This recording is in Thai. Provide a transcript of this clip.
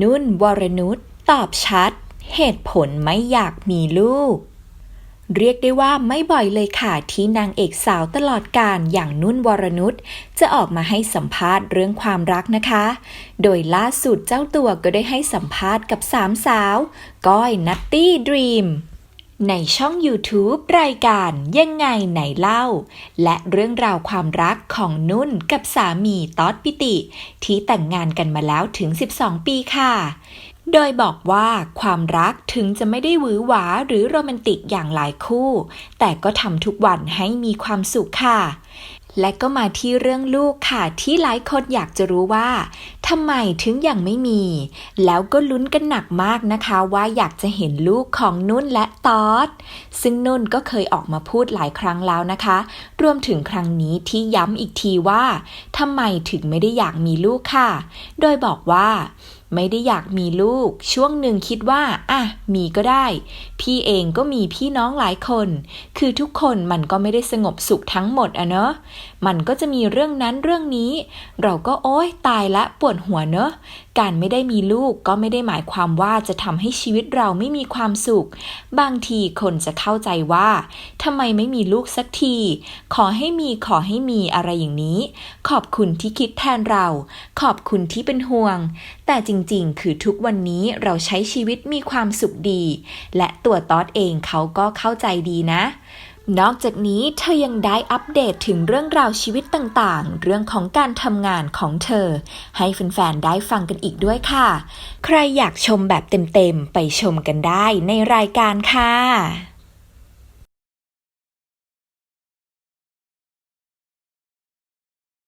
นุ่นวรนุชตอบชัด เหตุผลไม่อยากมีลูก เรียกได้ว่าไม่บ่อยเลยค่ะที่นางเอกสาวตลอดการอย่างนุ่นวรนุชจะออกมาให้สัมภาษณ์เรื่องความรักนะคะ โดยล่าสุดเจ้าตัวก็ได้ให้สัมภาษณ์กับสามสาว ก้อยนัตตี้ดรีม ในช่อง YouTube รายการยังไงไหนเล่า และเรื่องราวความรักของนุ่นกับสามีต๊อดปิติ ที่แต่งงานกันมาแล้วถึง 12 ปีค่ะ โดยบอกว่าความรักถึงจะไม่ได้หวือหวาหรือโรแมนติกอย่างหลายคู่ แต่ก็ทำทุกวันให้มีความสุขค่ะและก็มาที่เรื่องลูกค่ะที่หลายคนอยากจะรู้ว่าทำไมถึงยังไม่มี แล้วก็ลุ้นกันหนักมากนะคะว่าอยากจะเห็นลูกของนุ่นและตอด ซึ่งนุ่นก็เคยออกมาพูดหลายครั้งแล้วนะคะ รวมถึงครั้งนี้ที่ย้ำอีกทีว่าทำไมถึงไม่ได้อยากมีลูกค่ะ โดยบอกว่าไม่ได้อยากมีลูก ช่วงหนึ่งคิดว่า อะ มีก็ได้ พี่เองก็มีพี่น้องหลายคน คือทุกคนมันก็ไม่ได้สงบสุขทั้งหมดอะเนอะมันก็จะมีเรื่องนั้นเรื่องนี้ เราก็โอ๊ยตายละปวดดหัวเนอะ การไม่ได้มีลูกก็ไม่ได้หมายความว่าจะทำให้ชีวิตเราไม่มีความสุข บางทีคนจะเข้าใจว่าทำไมไม่มีลูกสักที ขอให้มีขอให้มีอะไรอย่างนี้ ขอบคุณที่คิดแทนเรา ขอบคุณที่เป็นห่วง แต่จริงๆ คือทุกวันนี้เราใช้ชีวิตมีความสุขดี และตัวตอดเองเขาก็เข้าใจดีนะ นอกจากนี้เธอยังได้อัปเดตถึงเรื่องราวชีวิตต่างๆ เรื่องของการทำงานของเธอ ให้แฟนๆ ได้ฟังกันอีกด้วยค่ะ ใครอยากชมแบบเต็มๆ ไปชมกันได้ในรายการค่ะ